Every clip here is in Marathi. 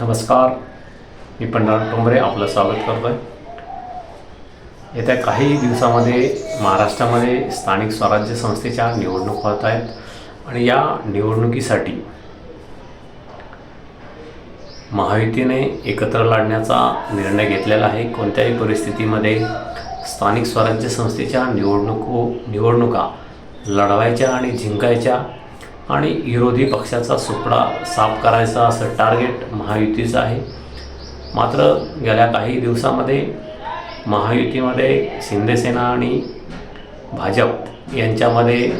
नमस्कार. मी पंढरा टोंबरे आपलं स्वागत करतो आहे येत्या काही दिवसामध्ये महाराष्ट्रामध्ये स्थानिक स्वराज्य संस्थेच्या निवडणुका होत आहेत आणि या निवडणुकीसाठी महायुतीने एकत्र लढण्याचा निर्णय घेतलेला आहे. कोणत्याही परिस्थितीमध्ये स्थानिक स्वराज्य संस्थेच्या निवडणुको निवडणुका लढवायच्या आणि जिंकायच्या आणि विरोधी पक्षाचा सुपडा साफ करायचा असं टार्गेट महायुतीचं आहे. मात्र गेल्या काही दिवसामध्ये महायुतीमध्ये शिंदेसेना आणि भाजप यांच्यामध्ये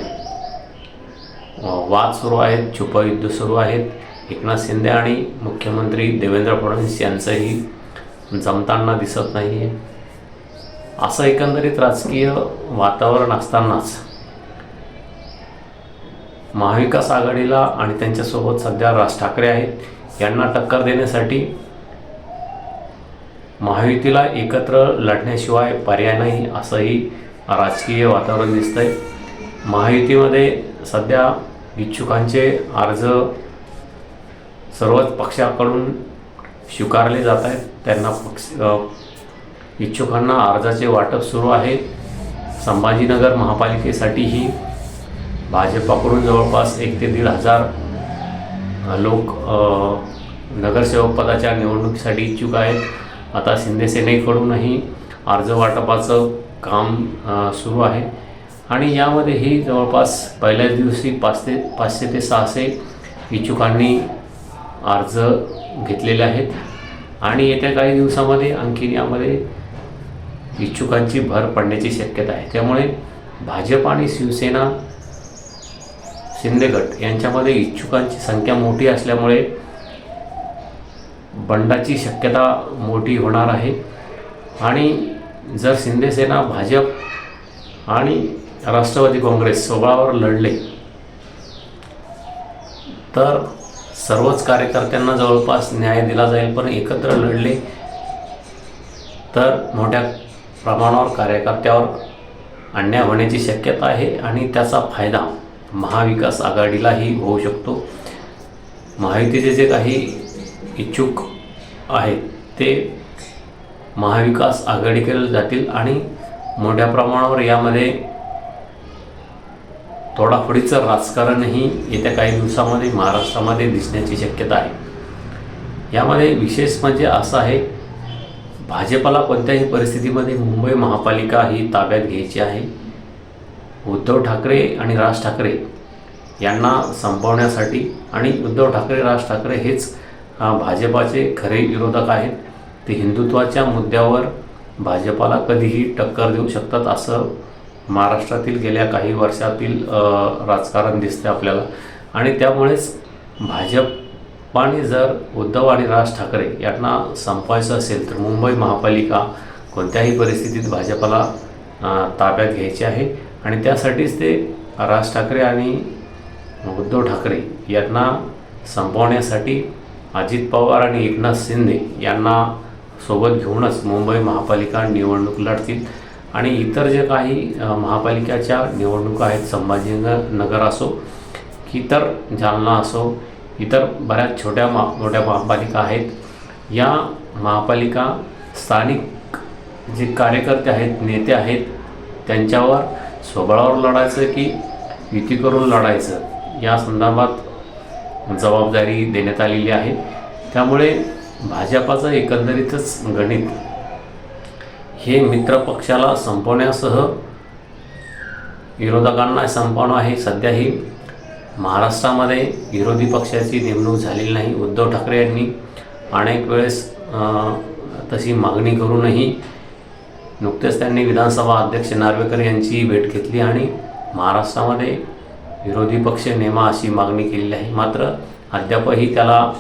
वाद सुरू आहेत छुपयुद्ध सुरू आहेत. एकनाथ शिंदे आणि मुख्यमंत्री देवेंद्र फडणवीस यांचंही जमताना दिसत नाही आहे असं एकंदरीत राजकीय वातावरण असतानाच महाविकास आघाडीला आणि त्यांच्यासोबत सध्या राज ठाकरे आहेत. यांना टक्कर देण्यासाठी महायुतीला एकत्र लढण्याशिवाय पर्याय नाही असंही राजकीय वातावरण दिसतंय. महायुतीमध्ये सध्या इच्छुकांचे अर्ज सर्वच पक्षाकडून स्वीकारले जात आहेत. त्यांना पक्ष इच्छुकांना अर्जाचे वाटप सुरू आहे. संभाजीनगर महापालिकेसाठीही भाजपाकडून जवळपास एक ते दीड हजार लोक नगरसेवकपदाच्या नगरसेवक पदाच्या निवडणुकीसाठी इच्छुक आहेत. आता शिंदे सेनेकडूनही अर्ज वाटपाचं काम सुरू आहे. आणि यामध्येही जवळपास पहिल्याच दिवशी पाच ते पाचशे ते सहाशे इच्छुकांनी अर्ज घेतलेले आहेत. आणि येत्या काही दिवसामध्ये आणखीन यामध्ये इच्छुकांची भर पडण्याची शक्यता आहे. त्यामुळे भाजप आणि शिवसेना शिंदे गट यांच्यामध्ये इच्छुकांची संख्या मोठी असल्यामुळे बंडाची शक्यता मोठी होणार आहे. आणि जर शिंदेसेना भाजप आणि राष्ट्रवादी काँग्रेस सोबळावर लढले तर सर्वच कार्यकर्त्यांना जवळपास न्याय दिला जाईल. पण एकत्र लढले तर मोठ्या प्रमाणावर कार्यकर्त्यावर अन्याय होण्याची शक्यता आहे आणि त्याचा फायदा महाविकास आघाडीलाही होऊ शकतो. महायुतीचे जे काही इच्छुक आहेत ते महाविकास आघाडीकडे जातील आणि मोठ्या प्रमाणावर यामध्ये तोडाफोडीचं राजकारणही येत्या काही दिवसामध्ये महाराष्ट्रामध्ये दिसण्याची शक्यता आहे. यामध्ये विशेष म्हणजे असं आहे भाजपाला कोणत्याही परिस्थितीमध्ये मुंबई महापालिका ही ताब्यात घ्यायची आहे. उद्धव ठाकरे आणि राज ठाकरे यांना संपवण्यासाठी आणि उद्धव ठाकरे राज ठाकरे हेच भाजपाचे खरे विरोधक आहेत. ते हिंदुत्वाच्या मुद्द्यावर भाजपाला कधीही टक्कर देऊ शकतात असं महाराष्ट्रातील गेल्या काही वर्षातील राजकारण दिसते आपल्याला. आणि त्यामुळेच भाजपाने जर उद्धव आणि राज ठाकरे यांना संपवायचं असेल तर मुंबई महापालिका कोणत्याही परिस्थितीत भाजपाला ताब्यात घ्यायची आहे. आणि त्यासाठीच ते राज ठाकरे आणि उद्धव ठाकरे यांना संपवण्यासाठी अजित पवार आणि एकनाथ शिंदे यांना सोबत घेऊनच मुंबई महापालिका निवडणूक लढतील. आणि इतर जे काही महापालिकाच्या निवडणुका आहेत संभाजीनगर नगर असो इतर जालना असो इतर बऱ्याच छोट्या मा मोठ्या महापालिका आहेत या महापालिका स्थानिक जे कार्यकर्ते आहेत नेते आहेत त्यांच्यावर स्वबळावर लढायचं की युती करून लढायचं या संदर्भात जबाबदारी देण्यात आलेली आहे. त्यामुळे भाजपाचं एकंदरीतच गणित हे मित्र पक्षाला संपवण्यासह विरोधकांना संपवणं आहे. सध्याही महाराष्ट्रामध्ये विरोधी पक्षाची नेमणूक झालेली नाही. उद्धव ठाकरे यांनी अनेक वेळेस तशी मागणी करूनही नुकतेच त्यांनी विधानसभा अध्यक्ष नार्वेकर यांचीही भेट घेतली आणि महाराष्ट्रामध्ये विरोधी पक्ष नेमा अशी मागणी केलेली आहे. मात्र अद्यापही त्याला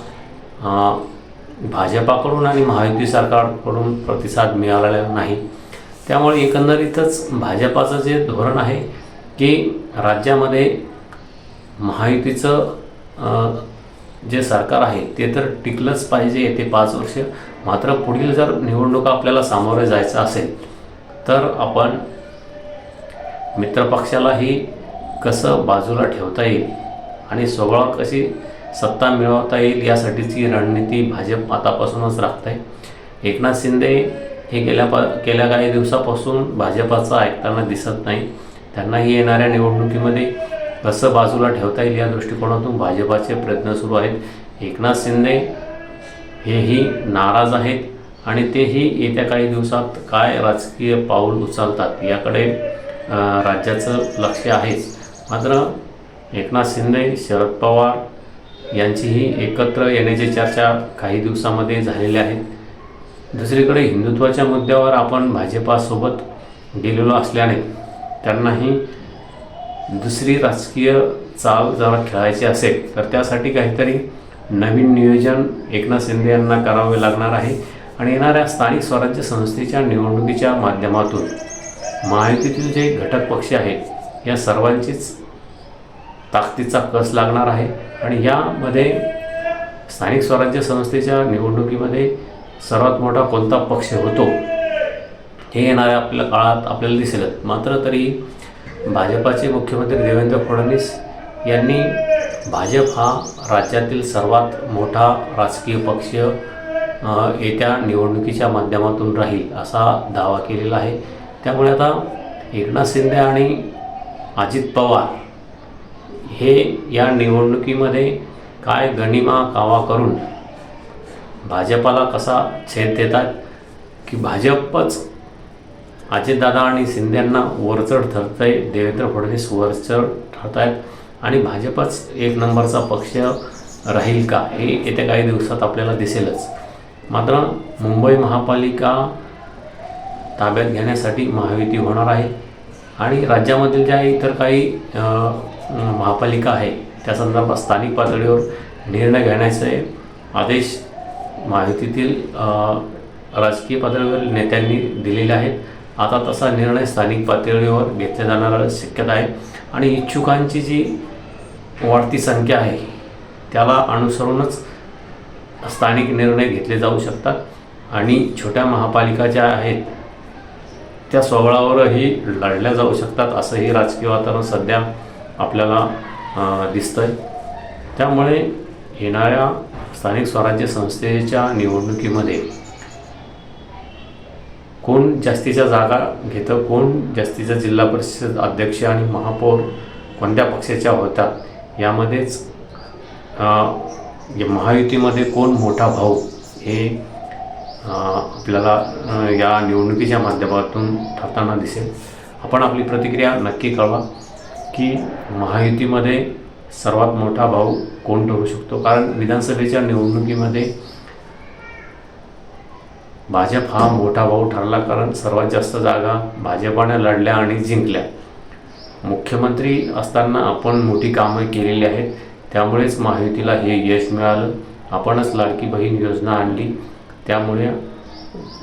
भाजपाकडून आणि महायुती सरकारकडून प्रतिसाद मिळालेला नाही. त्यामुळे एकंदरीतच भाजपाचं जे धोरण आहे की राज्यामध्ये महायुतीचं जे सरकार आहे ते तर टिकलंच पाहिजे येते पाच वर्ष. मात्र पुढील जर निवडणुका आपल्याला सामोरे जायचं असेल तर आपण मित्रपक्षालाही कसं बाजूला ठेवता येईल आणि सोबळा कशी सत्ता मिळवता येईल यासाठीची रणनीती भाजप आतापासूनच राखत आहे. एकनाथ शिंदे हे गेल्या पा गेल्या काही दिवसापासून भाजपाचं ऐकताना दिसत नाही. त्यांनाही येणाऱ्या निवडणुकीमध्ये कसं बाजूला ठेवता येईल या दृष्टिकोनातून भाजपाचे प्रयत्न सुरू आहेत. एकनाथ शिंदे हेही नाराज आहेत आणि तेही येत्या काही दिवसात काय राजकीय पाऊल उचलतात याकडे राज्याचं लक्ष आहेच. मात्र एकनाथ शिंदे शरद पवार यांचीही एकत्र येण्याची चर्चा काही दिवसामध्ये झालेल्या आहेत दुसरीकडे हिंदुत्वाच्या मुद्द्यावर आपण भाजपासोबत गेलेलो असल्याने त्यांनाही दुसरी राजकीय चाल जरा खेळायची असेल तर त्यासाठी काहीतरी नवीन नियोजन एकनाथ शिंदे यांना करावे लागणार आहे. आणि येणाऱ्या स्थानिक स्वराज्य संस्थेच्या निवडणुकीच्या माध्यमातून महायुतीतील जे घटक पक्ष आहेत या सर्वांचीच ताकदीचा कस लागणार आहे. आणि यामध्ये स्थानिक स्वराज्य संस्थेच्या निवडणुकीमध्ये सर्वात मोठा कोणता पक्ष होतो हे येणाऱ्या आपल्या काळात आपल्याला दिसेलच. मात्र तरी भाजपाचे मुख्यमंत्री देवेंद्र फडणवीस यांनी भाजप हा राज्यातील सर्वात मोठा राजकीय पक्ष येत्या निवडणुकीच्या माध्यमातून राहील असा दावा केलेला आहे. त्यामुळे आता एकनाथ शिंदे आणि अजित पवार हे या निवडणुकीमध्ये काय गणिमा कावा करून भाजपाला कसा छेद देतात की भाजपच अजितदादा आणि शिंदेंना वरचढ ठरतंय. देवेंद्र फडणवीस वरचढ ठरत आहेत आणि भाजपच एक नंबरचा पक्ष राहील का हे येत्या काही दिवसात आपल्याला दिसेलच. मात्र मुंबई महापालिका ताब्यात घेण्यासाठी महायुती होणार आहे. आणि राज्यामधील ज्या इतर काही महापालिका आहे त्या संदर्भात स्थानिक पातळीवर निर्णय घेण्याचे आदेश महायुतीतील राजकीय पातळीवरील नेत्यांनी दिलेले आहेत. आता तसा निर्णय स्थानिक पातळीवर घेतला जाणार शक्यता आहे. आणि इच्छुकांची जी वाढती संख्या आहे त्याला अनुसरूनच स्थानिक निर्णय घेतले जाऊ शकतात. आणि छोट्या महापालिका ज्या आहेत त्या सोहळावरही लढल्या जाऊ शकतात असंही राजकीय वातावरण सध्या आपल्याला दिसतं दिसतंय. त्यामुळे येणाऱ्या स्थानिक स्वराज्य संस्थेच्या निवडणुकीमध्ये कोण जास्तीच्या जागा घेतं कोण जास्तीचा जिल्हा परिषद अध्यक्ष आणि महापौर कोणत्या पक्षाच्या होतात यामध्येच या महायुतीमध्ये कोण मोठा भाऊ हे आपल्याला या निवडणुकीच्या माध्यमातून ठरताना दिसेल. आपण आपली प्रतिक्रिया नक्की कळवा की महायुतीमध्ये सर्वात मोठा भाऊ कोण ठरू शकतो. कारण विधानसभेच्या निवडणुकीमध्ये भाजप हा मोठा भाऊ ठरला कारण सर्वात जास्त जागा भाजपाने लढल्या आणि जिंकल्या. मुख्यमंत्री असताना आपण मोठी कामं केलेली आहेत त्यामुळेच महायुतीला हे यश मिळालं. आपणच लाडकी बहीण योजना आणली. त्यामुळे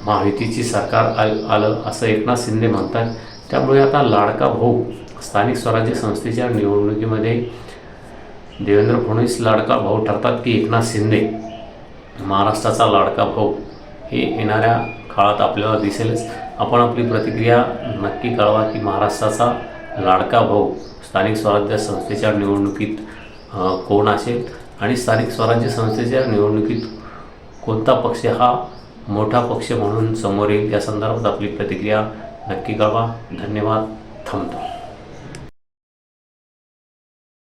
महायुतीची सरकार आल आलं असं एकनाथ शिंदे म्हणतात. त्यामुळे आता लाडका भाऊ स्थानिक स्वराज्य संस्थेच्या निवडणुकीमध्ये देवेंद्र फडणवीस लाडका भाऊ ठरतात की एकनाथ शिंदे महाराष्ट्राचा लाडका भाऊ. हे येणाऱ्या काळात आपल्याला दिसेलच. आपण आपली प्रतिक्रिया नक्की कळवा की महाराष्ट्राचा लाडका भाऊ स्थानिक स्वराज्य संस्थेच्या निवडणुकीत कोण असेल? आणि स्थानिक स्वराज्य संस्थेच्या निवडणुकीत कोणता पक्ष हा मोठा पक्ष म्हणून समोर येईल? या संदर्भात आपली प्रतिक्रिया नक्की कळवा. धन्यवाद. थांबतो.